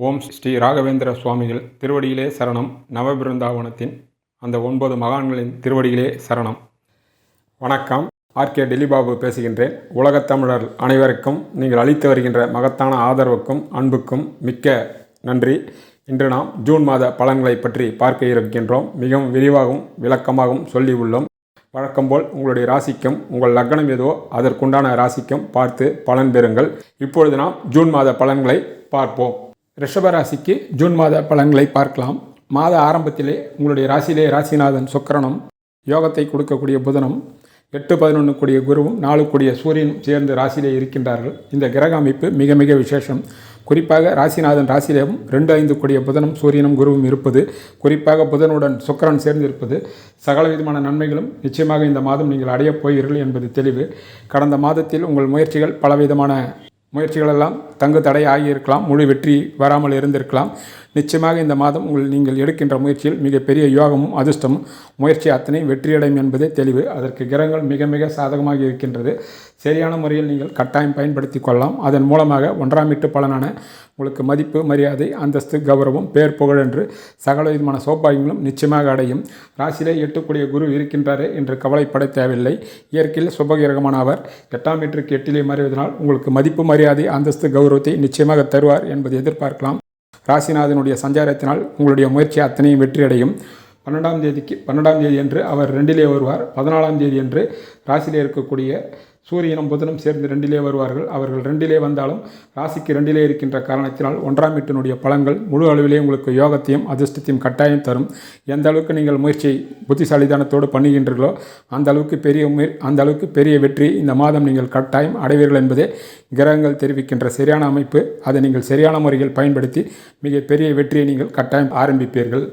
ஓம் ஸ்ரீ ராகவேந்திர சுவாமிகள் திருவடியிலே சரணம். நவபிருந்தாவனத்தின் அந்த ஒன்பது மகான்களின் திருவடியிலே சரணம். வணக்கம். ஆர்கே டெல்லிபாபு பேசுகின்றேன். உலகத் தமிழர் அனைவருக்கும் நீங்கள் அளித்து வருகின்ற மகத்தான ஆதரவுக்கும் அன்புக்கும் மிக்க நன்றி. இன்று நாம் ஜூன் மாத பலன்களை பற்றி பார்க்க இருக்கின்றோம். மிகவும் விரிவாகவும் விளக்கமாகவும் சொல்லி உள்ளோம். வழக்கம்போல் உங்களுடைய ராசிக்கும் உங்கள் லக்னம் ஏதோ அதற்குண்டான ராசிக்கும் பார்த்து பலன் பெறுங்கள். இப்பொழுது நாம் ஜூன் மாத பலன்களை பார்ப்போம். ரிஷபராசிக்கு ஜூன் மாத பலன்களை பார்க்கலாம். மாத ஆரம்பத்திலே உங்களுடைய ராசியிலே ராசிநாதன் சுக்கரனும் யோகத்தை கொடுக்கக்கூடிய புதனும் எட்டு பதினொன்று கூடிய குருவும் நாலு கூடிய சூரியனும் சேர்ந்து ராசியிலே இருக்கின்றார்கள். இந்த கிரக அமைப்பு மிக மிக விசேஷம். குறிப்பாக ராசிநாதன் ராசியிலேயும் ரெண்டு ஐந்து கூடிய புதனும் சூரியனும் குருவும் இருப்பது. குறிப்பாக புதனுடன் சுக்கரன் சேர்ந்திருப்பது. சகல விதமான நன்மைகளும் நிச்சயமாக இந்த மாதம் நீங்கள் அடையப் போகிறீர்கள் என்பது தெளிவு. கடந்த மாதத்தில் உங்கள் முயற்சிகள் பலவிதமான முயற்சிகளெல்லாம் தங்கு தடை ஆகியிருக்கலாம் முழு வெற்றி வராமல் இருந்திருக்கலாம். நிச்சயமாக இந்த மாதம் உங்கள் நீங்கள் எடுக்கின்ற முயற்சியில் மிகப்பெரிய யோகமும் அதிர்ஷ்டமும் முயற்சி அத்தனை வெற்றியடையும் என்பதே தெளிவு. அதற்கு கிரகங்கள் மிக மிக சாதகமாக இருக்கின்றது. சரியான முறையில் நீங்கள் கட்டாயம் பயன்படுத்தி கொள்ளலாம். அதன் மூலமாக ஒன்றாம் வீட்டு பலனான உங்களுக்கு மதிப்பு மரியாதை அந்தஸ்து கௌரவம் பேர் புகழ் என்று சகல விதமான சௌபாகியங்களும் நிச்சயமாக அடையும். ராசியிலே எட்டுக்கூடிய குரு இருக்கின்றாரே என்று கவலைப்பட தேவையில்லை. இயற்கையில் சுபகிரகமான அவர். எட்டாம் மீட்டருக்கு எட்டிலே மறைவதனால் உங்களுக்கு மதிப்பு மரியாதை அந்தஸ்து கௌரவத்தை நிச்சயமாக தருவார் என்பதை எதிர்பார்க்கலாம். ராசிநாதனுடைய சஞ்சாரத்தினால் உங்களுடைய முயற்சி அத்தனையும் வெற்றியடையும். பன்னெண்டாம் தேதிக்கு பன்னெண்டாம் தேதி என்று அவர் ரெண்டிலே வருவார். பதினாலாம் தேதி என்று ராசியிலே இருக்கக்கூடிய சூரியனும் புதனும் சேர்ந்து ரெண்டிலே வருவார்கள். அவர்கள் ரெண்டிலே வந்தாலும் ராசிக்கு ரெண்டிலே இருக்கின்ற காரணத்தினால் ஒன்றாம் வீட்டினுடைய பலன்கள் முழு அளவிலே உங்களுக்கு யோகத்தையும் அதிர்ஷ்டத்தையும் கட்டாயம் தரும். எந்த அளவுக்கு நீங்கள் முயற்சியை புத்திசாலிதானத்தோடு பண்ணுகின்றீர்களோ அந்த அளவுக்கு பெரிய முயற் அந்த அளவுக்கு பெரிய வெற்றி இந்த மாதம் நீங்கள் கட்டாயம் அடைவீர்கள் என்பதே கிரகங்கள் தெரிவிக்கின்ற சரியான அமைப்பு. அதை நீங்கள் சரியான முறையில் பயன்படுத்தி மிகப்பெரிய வெற்றியை நீங்கள் கட்டாயம் ஆரம்பிப்பீர்கள்.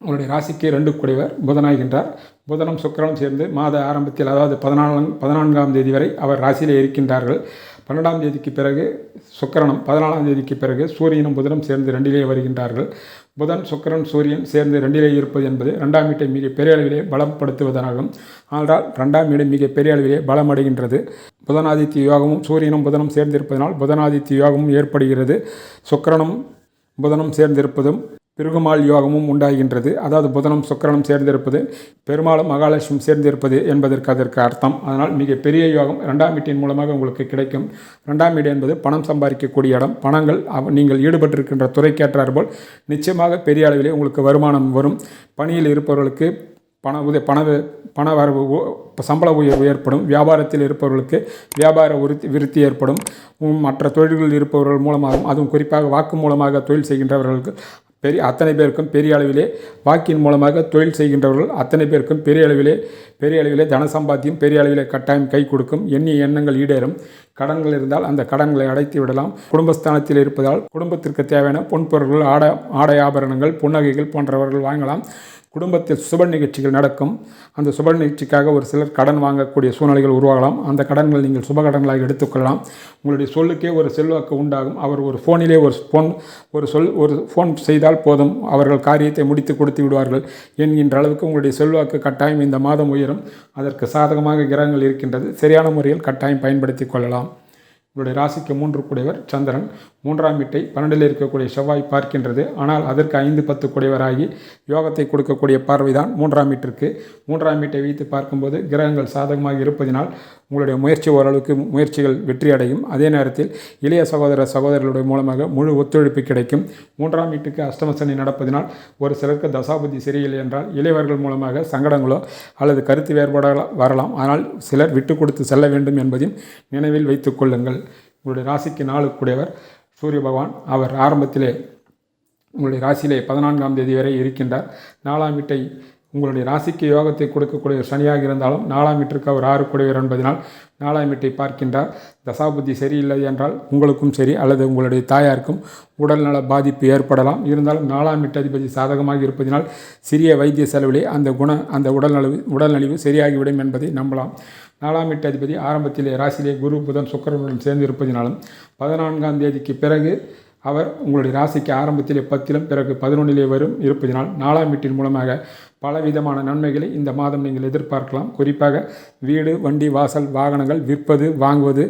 உங்களுடைய ராசிக்கு ரெண்டு குடைவர் புதனாகின்றார் புதனும் சுக்கரனும் சேர்ந்து மாத ஆரம்பத்தில் அதாவது பதினாலாம் பதினான்காம் தேதி வரை அவர் ராசியிலே இருக்கின்றார்கள். பன்னெண்டாம் தேதிக்கு பிறகு சுக்கரனும் பதினாலாம் தேதிக்கு பிறகு சூரியனும் புதனும் சேர்ந்து ரெண்டிலே வருகின்றார்கள். புதன் சுக்கிரன் சூரியன் சேர்ந்து ரெண்டிலே இருப்பது என்பது ரெண்டாம் வீட்டை மிக பெரிய அளவிலே பலப்படுத்துவதாகும். ஆனால் ரெண்டாம் வீடு மிக பெரிய அளவிலே பலமடைகின்றது. புதனாதித்ய யோகமும் சூரியனும் புதனும் சேர்ந்திருப்பதனால் புதனாதித்ய யோகமும் ஏற்படுகிறது. சுக்கரனும் புதனும் சேர்ந்திருப்பதும் திருகுமால் யோகமும் உண்டாகின்றது. அதாவது புதனும் சுக்கரனும் சேர்ந்திருப்பது பெருமாளும் மகாலட்சுமி சேர்ந்திருப்பது என்பதற்கு அதற்கு அர்த்தம். அதனால் மிக பெரிய யோகம் ரெண்டாம் வீட்டின் மூலமாக உங்களுக்கு கிடைக்கும். ரெண்டாம் வீடு என்பது பணம் சம்பாதிக்கக்கூடிய இடம். பணங்கள் நீங்கள் ஈடுபட்டிருக்கின்ற துறைக்கேற்றார் போல் நிச்சயமாக பெரிய அளவிலே உங்களுக்கு வருமானம் வரும். பணியில் இருப்பவர்களுக்கு பண உதவி பண பண வரவு சம்பள உயர்வு ஏற்படும். வியாபாரத்தில் இருப்பவர்களுக்கு வியாபார உறுதி விருத்தி ஏற்படும். மற்ற தொழில்களில் இருப்பவர்கள் மூலமாகவும் அதுவும் குறிப்பாக வாக்கு மூலமாக தொழில் செய்கின்றவர்களுக்கு பெரிய அத்தனை பேருக்கும் பெரிய அளவிலே வாக்கின் மூலமாக தொழில் செய்கின்றவர்கள் அத்தனை பேருக்கும் பெரிய அளவிலே பெரிய அளவிலே தன சம்பாத்தியம் பெரிய அளவிலே கட்டாயம் கை கொடுக்கும் எண்ணிய எண்ணங்கள் ஈடேறும். கடன்கள் இருந்தால் அந்த கடன்களை அடைத்து விடலாம். குடும்பஸ்தானத்தில் இருப்பதால் குடும்பத்திற்கு தேவையான பொன்பொருட்கள் ஆடை ஆடை ஆபரணங்கள் புன்னகைகள் போன்றவர்கள் வாங்கலாம். குடும்பத்தில் சுப நிகழ்ச்சிகள் நடக்கும். அந்த சுப நிகழ்ச்சிக்காக ஒரு சிலர் கடன் வாங்கக்கூடிய சூழ்நிலைகள் உருவாகலாம். அந்த கடன்கள் நீங்கள் சுப கடன்களாக எடுத்துக்கொள்ளலாம். உங்களுடைய சொல்லுக்கே ஒரு செல்வாக்கு உண்டாகும். அவர் ஒரு ஃபோனிலே ஒரு ஃபோன் ஒரு சொல் ஒரு ஃபோன் செய்தால் போதும். அவர்கள் காரியத்தை முடித்து கொடுத்து விடுவார்கள். என்கின்ற அளவுக்கு உங்களுடைய செல்வாக்கு கட்டாயம் இந்த மாதம் உயரும். அதற்கு சாதகமாக கிரகங்கள் இருக்கின்றது. சரியான முறையில் கட்டாயம் பயன்படுத்தி கொள்ளலாம். உங்களுடைய ராசிக்கு மூன்று குடைவர் சந்திரன். மூன்றாம் வீட்டை பன்னெண்டில் இருக்கக்கூடிய செவ்வாய் பார்க்கின்றது. ஆனால் அதற்கு ஐந்து பத்து குடைவராகி யோகத்தை கொடுக்கக்கூடிய பார்வைதான் மூன்றாம் வீட்டிற்கு. மூன்றாம் வீட்டை வைத்து பார்க்கும்போது கிரகங்கள் சாதகமாக இருப்பதினால் உங்களுடைய முயற்சி ஓரளவுக்கு முயற்சிகள் வெற்றி அடையும் அதே நேரத்தில் இளைய சகோதர சகோதரர்களுடைய மூலமாக முழு ஒத்துழைப்பு கிடைக்கும். மூன்றாம் வீட்டுக்கு அஷ்டமசனி நடப்பதினால் ஒரு சிலருக்கு தசாபுத்தி சரியில்லை என்றால் இளையவர்கள் மூலமாக சங்கடங்களோ அல்லது கருத்து வேறுபாடுகளோ வரலாம். ஆனால் சிலர் விட்டு கொடுத்து செல்ல வேண்டும் என்பதையும் நினைவில் வைத்துக் கொள்ளுங்கள். உங்களுடைய ராசிக்கு நாளுக்குடையவர் சூரிய பகவான். அவர் ஆரம்பத்திலே உங்களுடைய ராசியிலே பதினான்காம் தேதி வரை இருக்கின்றார். நாலாம் வீட்டை உங்களுடைய ராசிக்கு யோகத்தை கொடுக்கக்கூடிய ஒரு சனியாக இருந்தாலும் நாலாம் வீட்டிற்கு அவர் ஆறு கூடியவர் என்பதனால் நாலாம் வீட்டை பார்க்கின்றார். தசாபுத்தி சரியில்லை என்றால் உங்களுக்கும் சரி அல்லது உங்களுடைய தாயாருக்கும் உடல்நல பாதிப்பு ஏற்படலாம். இருந்தாலும் நாலாம் வீட்டு அதிபதி சாதகமாக இருப்பதினால் சிறிய வைத்திய செலவிலே அந்த குண அந்த உடல்நலவு உடல்நலிவு சரியாகிவிடும் என்பதை நம்பலாம். நாலாம் வீட்டு அதிபதி ஆரம்பத்திலே ராசியிலே குரு புதன் சுக்கரனுடன் சேர்ந்து இருப்பதினாலும் பதினான்காம் தேதிக்கு பிறகு அவர் உங்களுடைய ராசிக்கு ஆரம்பத்திலே பத்திலும் பிறகு பதினொன்றிலே வரும் இருப்பதினால் நாலாம் வீட்டின் மூலமாக பலவிதமான நன்மைகளை இந்த மாதம் நீங்கள் எதிர்பார்க்கலாம். குறிப்பாக வீடு வண்டி வாசல் வாகனங்கள் விற்பது வாங்குவது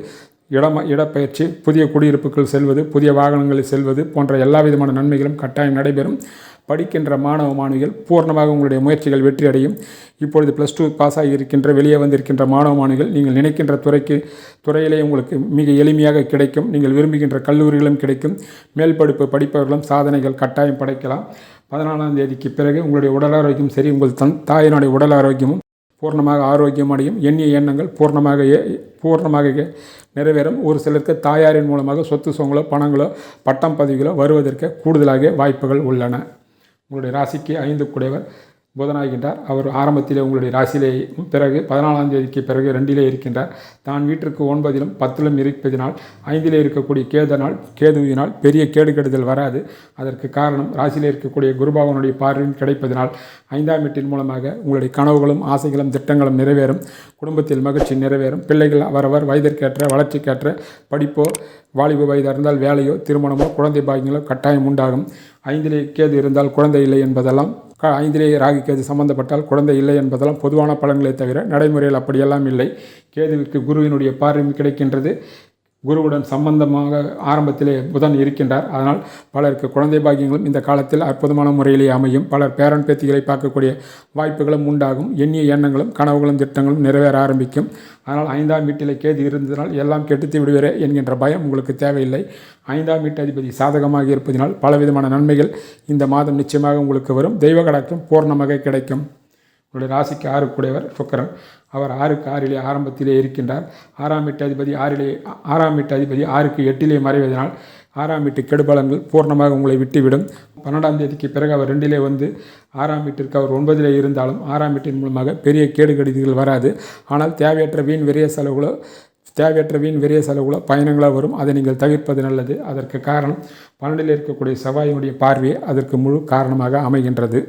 இடம இடப்பெயர்ச்சி புதிய குடியிருப்புகள் செல்வது புதிய வாகனங்களில் செல்வது போன்ற எல்லா விதமான நன்மைகளும் கட்டாயம் நடைபெறும். படிக்கின்ற மாணவ மாணவிகள் பூர்ணமாக உங்களுடைய முயற்சிகள் வெற்றி அடையும் இப்பொழுது ப்ளஸ் டூ பாஸ் ஆகி இருக்கின்ற வெளியே வந்திருக்கின்ற மாணவ மாணவிகள் நீங்கள் நினைக்கின்ற துறைக்கு துறையிலே உங்களுக்கு மிக எளிமையாக கிடைக்கும். நீங்கள் விரும்புகின்ற கல்லூரிகளும் கிடைக்கும். மேல் படிப்பு படிப்பவர்களும் சாதனைகள் கட்டாயம் படைக்கலாம். பதினாலாம் தேதிக்கு பிறகு உங்களுடைய உடல் ஆரோக்கியம் சரி உங்கள் தன் தாயினுடைய உடல் ஆரோக்கியமும் பூர்ணமாக ஆரோக்கியம் அடையும். எண்ணிய எண்ணங்கள் பூர்ணமாக ஏ- பூர்ணமாக நிறைவேறும். ஒரு சிலருக்கு தாயாரின் மூலமாக சொத்து சுகங்களோ பணங்களோ பட்டம் பதவிகளோ வருவதற்கு கூடுதலாக வாய்ப்புகள் உள்ளன. உங்களுடைய ராசிக்கு ஐந்து குடைவர் புதனாகின்றார். அவர் ஆரம்பத்திலே உங்களுடைய ராசியிலே பிறகு பதினாலாம் தேதிக்கு பிறகு ரெண்டிலே இருக்கின்றார். தான் வீட்டிற்கு ஒன்பதிலும் பத்திலும் இருப்பதினால் ஐந்திலே இருக்கக்கூடிய கேதனால் கேதுவினால் பெரிய கேடு கெடுதல் வராது. அதற்கு காரணம் ராசியிலே இருக்கக்கூடிய குருபாவனுடைய பார்வையும் கிடைப்பதினால் ஐந்தாம் வீட்டின் மூலமாக உங்களுடைய கனவுகளும் ஆசைகளும் திட்டங்களும் நிறைவேறும். குடும்பத்தில் மகிழ்ச்சி நிறைவேறும். பிள்ளைகள் அவரவர் வயதிற்கேற்ற வளர்ச்சிக்கேற்ற படிப்போ வாலிப வயதாக இருந்தால் வேலையோ திருமணமோ குழந்தை பாக்கியங்களோ கட்டாயம் உண்டாகும். ஐந்திலே கேது இருந்தால் குழந்தை இல்லை என்பதெல்லாம் க- ஐந்திலே ராகு கேது சம்பந்தப்பட்டால் குழந்தை இல்லை என்பதெல்லாம் பொதுவான பலன்களை தவிர நடைமுறையில் அப்படியெல்லாம் இல்லை. கேதுவிற்கு குருவினுடைய பார்வையும் கிடைக்கின்றது. குருவுடன் சம்பந்தமாக ஆரம்பத்திலே புதன் இருக்கின்றார். அதனால் பலருக்கு குழந்தை பாக்கியங்களும் இந்த காலத்தில் அற்புதமான முறையிலே அமையும். பலர் பேரன் பேத்திகளை பார்க்கக்கூடிய வாய்ப்புகளும் உண்டாகும். எண்ணிய எண்ணங்களும் கனவுகளும் திட்டங்களும் நிறைவேற ஆரம்பிக்கும். அதனால் ஐந்தாம் வீட்டிலே கேது இருந்ததினால் எல்லாம் கெட்டுத்து விடுவேரே என்கின்ற பயம் உங்களுக்கு தேவையில்லை. ஐந்தாம் வீட்டு அதிபதி சாதகமாக இருப்பதினால் பலவிதமான நன்மைகள் இந்த மாதம் நிச்சயமாக உங்களுக்கு வரும். தெய்வ கடாட்சம் பூர்ணமாக கிடைக்கும். உங்களுடைய ராசிக்கு ஆறு கூடையவர் சுக்கரன். அவர் ஆறுக்கு ஆறிலே ஆரம்பத்திலே இருக்கின்றார். ஆறாம் எட்டு அதிபதி ஆறிலே ஆறாம் எட்டு அதிபதி ஆறுக்கு எட்டிலே மறைவதனால் ஆறாம் வீட்டு கெடுபலங்கள் பூர்ணமாக உங்களை விட்டுவிடும். பன்னெண்டாம் தேதிக்கு பிறகு அவர் ரெண்டிலே வந்து ஆறாம் வீட்டிற்கு அவர் ஒன்பதிலே இருந்தாலும் ஆறாம் வீட்டின் மூலமாக பெரிய கேடு கடிதங்கள் வராது. ஆனால் தேவையற்ற வீண் விரைய செலவுகளோ தேவையற்ற வீண் விரைய செலவுகளோ பயணங்களோ வரும். அதை நீங்கள் தவிர்ப்பது நல்லது. அதற்கு காரணம் பன்னெண்டில் இருக்கக்கூடிய செவ்வாயினுடைய பார்வையே அதற்கு முழு காரணமாக அமைகின்றது.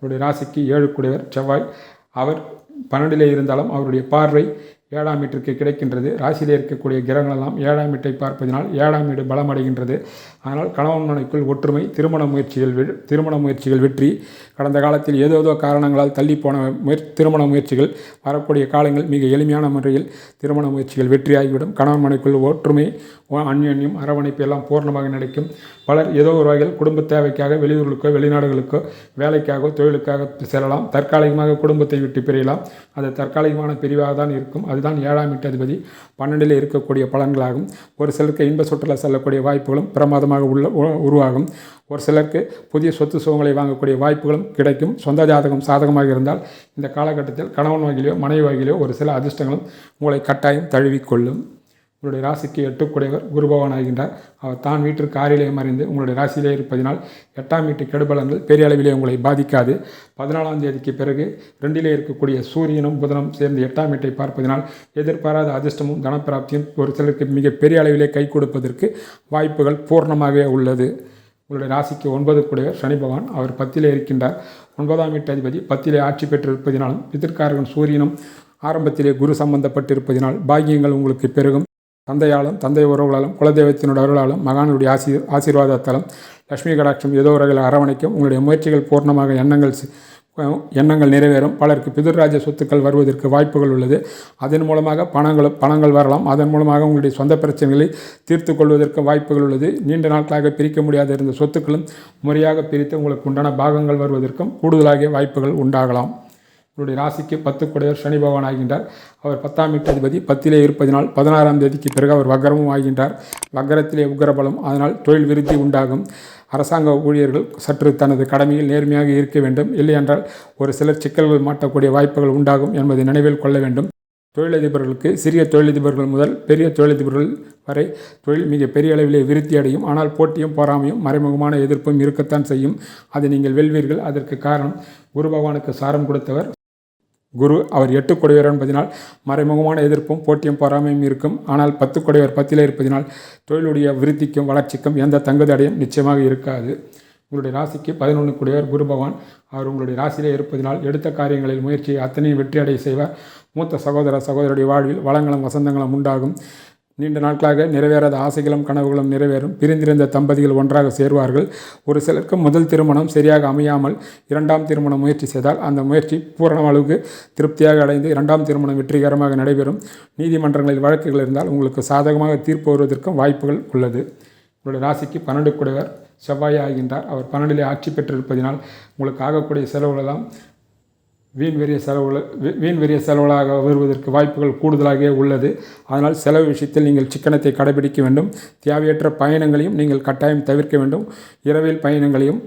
அவருடைய ராசிக்கு ஏழு குடைவர் செவ்வாய். அவர் பன்னெண்டிலே இருந்தாலும் அவருடைய பார்வை ஏழாம் வீட்டிற்கு கிடைக்கின்றது. ராசியிலே இருக்கக்கூடிய கிரகங்களெல்லாம் ஏழாம் வீட்டை பார்ப்பதினால் ஏழாம் வீடு பலமடைகின்றது. ஆனால் கணவன் மனைக்குள் ஒற்றுமை திருமண முயற்சிகள் வெ- திருமண முயற்சிகள் வெற்றி. கடந்த காலத்தில் ஏதோதோ காரணங்களால் தள்ளிப்போன போன முயற் திருமண முயற்சிகள் வரக்கூடிய காலங்கள் மிக எளிமையான முறையில் திருமண முயற்சிகள் வெற்றியாகிவிடும். கணவன் மனைக்குள் ஒற்றுமை அந்யோன்யம் அரவணைப்பு எல்லாம் பூர்ணமாக நடக்கும் பலர் ஏதோ ஒரு வகையில் குடும்ப தேவைக்காக வெளியூர்களுக்கோ வெளிநாடுகளுக்கோ வேலைக்காக தொழிலுக்காக செல்லலாம். தற்காலிகமாக குடும்பத்தை விட்டு பிரியலாம். அது தற்காலிகமான பிரிவாக தான் இருக்கும். அதுதான் ஏழாம் எட்டு அதிபதி. பன்னெண்டில் இருக்கக்கூடிய பலன்களாகும். ஒரு சிலருக்கு இன்ப சுற்றுலா செல்லக்கூடிய வாய்ப்புகளும் பிரமாதமாக உள்ள உ- உருவாகும். ஒரு சிலருக்கு புதிய சொத்து சுகங்களை வாங்கக்கூடிய வாய்ப்புகளும் கிடைக்கும். சொந்த ஜாதகம் சாதகமாக இருந்தால் இந்த காலகட்டத்தில் கணவன் வகையிலோ மனைவி வகையிலோ ஒரு சில அதிர்ஷ்டங்களும் உங்களை கட்டாயம் தழுவிக்கொள்ளும் உங்களுடைய ராசிக்கு எட்டுக்குடையவர் குருபவன் ஆகின்றார் அவர் தான் வீட்டிற்கு காரிலே மறைந்து உங்களுடைய ராசியிலே இருப்பதினால் எட்டாம் வீட்டு கெடுபலங்கள் பெரிய அளவிலே உங்களை பாதிக்காது. பதினாலாம் தேதிக்கு பிறகு ரெண்டிலே இருக்கக்கூடிய சூரியனும் புதனும் சேர்ந்து எட்டாம் வீட்டை பார்ப்பதினால் எதிர்பாராத அதிர்ஷ்டமும் தனப்பிராப்தியும் ஒரு சிலருக்கு மிக பெரிய அளவிலே கை கொடுப்பதற்கு வாய்ப்புகள் பூர்ணமாகவே உள்ளது. உங்களுடைய ராசிக்கு ஒன்பது கூடியவர் சனி பகவான் அவர் பத்திலே இருக்கின்றார். ஒன்பதாம் வீட்டு அதிபதி பத்திலே ஆட்சி பெற்றிருப்பதினாலும் பிதிர்காரகன் சூரியனும் ஆரம்பத்திலே குரு சம்பந்தப்பட்டிருப்பதினால் பாக்கியங்கள் உங்களுக்கு பெருகும். தந்தையாலும் தந்தை உறவுகளாலும் குலதெய்வத்தினுடைய அருளாலும் மகானுடைய ஆசி ஆசீர்வாதத்தாலும் லட்சுமி கடாட்சம் ஏதோ ஒரு வகையில் அரவணைக்கும் உங்களுடைய முயற்சிகள் பூர்ணமாக எண்ணங்கள் எண்ணங்கள் நிறைவேறும். பலருக்கு பிதுர்ராஜ சொத்துக்கள் வருவதற்கு வாய்ப்புகள் உள்ளது. அதன் மூலமாக பணங்கள் பணங்கள் வரலாம். அதன் மூலமாக உங்களுடைய சொந்த பிரச்சனைகளை தீர்த்து கொள்வதற்கு வாய்ப்புகள் உள்ளது. நீண்ட நாட்களாக பிரிக்க முடியாத இருந்த சொத்துக்களும் முறையாக பிரித்து உங்களுக்கு உண்டான பாகங்கள் வருவதற்கும் கூடுதலாக வாய்ப்புகள் உண்டாகலாம். உங்களுடைய ராசிக்கு பத்து குடையர் சனி பகவான் ஆகின்றார். அவர் பத்தாம் வீட்டு அதிபதி பத்திலே இருப்பதினால் பதினாறாம் தேதிக்கு பிறகு அவர் வக்கரமும் ஆகின்றார். வக்கரத்திலே உக்கிரபலம் அதனால் தொழில் விருத்தி உண்டாகும். அரசாங்க ஊழியர்கள் சற்று தனது கடமையில் நேர்மையாக இருக்க வேண்டும். இல்லையென்றால் ஒரு சிலர் சிக்கல்கள் மாட்டக்கூடிய வாய்ப்புகள் உண்டாகும் என்பதை நினைவில் கொள்ள வேண்டும். தொழிலதிபர்களுக்கு சிறிய தொழிலதிபர்கள் முதல் பெரிய தொழிலதிபர்கள் வரை தொழில் மிக பெரிய அளவிலே விருத்தி அடையும். ஆனால் போட்டியும் பொறாமையும் மறைமுகமான எதிர்ப்பும் இருக்கத்தான் செய்யும். அதை நீங்கள் வெல்வீர்கள். அதற்கு காரணம் குரு பகவானுக்கு சாரம் கொடுத்தவர் குரு அவர் எட்டு கொடையவர் என்பதனால் மறைமுகமான எதிர்ப்பும் போட்டியும் பொறாமையும் இருக்கும். ஆனால் பத்து கொடையவர் பத்திலே இருப்பதினால் தொழிலுடைய விருத்திக்கும் வளர்ச்சிக்கும் எந்த தங்குதடையும் நிச்சயமாக இருக்காது. உங்களுடைய ராசிக்கு பதினொன்று கூடியவர் குரு பகவான். அவர் உங்களுடைய ராசியிலே இருப்பதினால் எடுத்த காரியங்களில் முயற்சியை அத்தனையும் வெற்றியடைய செய்வார். மூத்த சகோதர சகோதரருடைய வாழ்வில் வளங்களும் வசந்தங்களும் உண்டாகும். நீண்ட நாட்களாக நிறைவேறாத ஆசைகளும் கனவுகளும் நிறைவேறும். பிரிந்திருந்த தம்பதிகள் ஒன்றாக சேர்வார்கள். ஒரு சிலருக்கு முதல் திருமணம் சரியாக அமையாமல் இரண்டாம் திருமணம் முயற்சி செய்தால் அந்த முயற்சி பூரண அளவுக்கு திருப்தியாக அடைந்து இரண்டாம் திருமணம் வெற்றிகரமாக நடைபெறும். நீதிமன்றங்களில் வழக்குகள் இருந்தால் உங்களுக்கு சாதகமாக தீர்ப்பு வருவதற்கும் வாய்ப்புகள் உள்ளது. உங்களுடைய ராசிக்கு பன்னெண்டு குடைவர் செவ்வாய் ஆகின்றார். அவர் பன்னெண்டிலே ஆட்சி பெற்றிருப்பதினால் உங்களுக்கு ஆகக்கூடிய செலவுகளெல்லாம் வீண் வெறிய செலவுகள் வீண் வெறிய செலவுகளாக வருவதற்கு வாய்ப்புகள் கூடுதலாகவே உள்ளது. அதனால் செலவு விஷயத்தில் நீங்கள் சிக்கனத்தை கடைபிடிக்க வேண்டும். தேவையற்ற பயணங்களையும் நீங்கள் கட்டாயம் தவிர்க்க வேண்டும். இரவில் பயணங்களையும்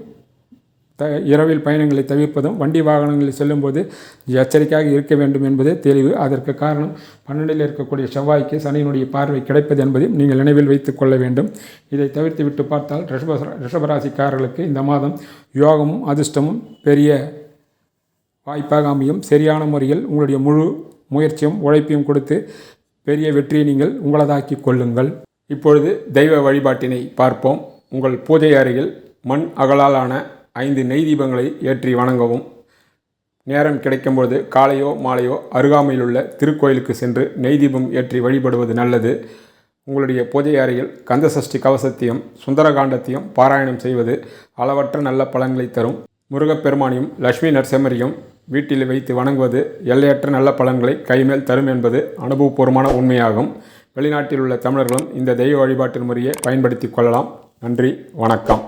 த இரவில் பயணங்களை தவிர்ப்பதும் வண்டி வாகனங்களில் செல்லும்போது எச்சரிக்கையாக இருக்க வேண்டும் என்பது தெளிவு. அதற்கு காரணம் பன்னெண்டில் இருக்கக்கூடிய செவ்வாய்க்கு சனியினுடைய பார்வை கிடைப்பது என்பதையும் நீங்கள் நினைவில் வைத்துக் கொள்ள வேண்டும். இதை தவிர்த்து விட்டு பார்த்தால் ரிஷப ரிஷபராசிக்காரர்களுக்கு இந்த மாதம் யோகமும் அதிர்ஷ்டமும் பெரிய வாய்ப்பாக அமையும் சரியான முறையில் உங்களுடைய முழு முயற்சியும் உழைப்பையும் கொடுத்து பெரிய வெற்றியை நீங்கள் உங்களதாக்கி கொள்ளுங்கள். இப்பொழுது தெய்வ வழிபாட்டினை பார்ப்போம். உங்கள் பூஜை அறையில் மண் அகலாலான ஐந்து நெய் தீபங்களை ஏற்றி வணங்கவும். நேரம் கிடைக்கும்போது காலையோ மாலையோ அருகாமையில் உள்ள திருக்கோயிலுக்கு சென்று நெய் தீபம் ஏற்றி வழிபடுவது நல்லது. உங்களுடைய பூஜை அறையில் கந்தசஷ்டி கவசத்தையும் சுந்தரகாண்டத்தையும் பாராயணம் செய்வது அளவற்ற நல்ல பலன்களை தரும். முருகப்பெருமானையும் லட்சுமி நரசிம்மரையும் வீட்டில் வைத்து வணங்குவது எல்லையற்ற நல்ல பலன்களை கைமேல் தரும் என்பது அனுபவபூர்வமான உண்மையாகும். வெளிநாட்டில் உள்ள தமிழர்களும் இந்த தெய்வ வழிபாட்டின் முறையை பயன்படுத்தி கொள்ளலாம். நன்றி வணக்கம்.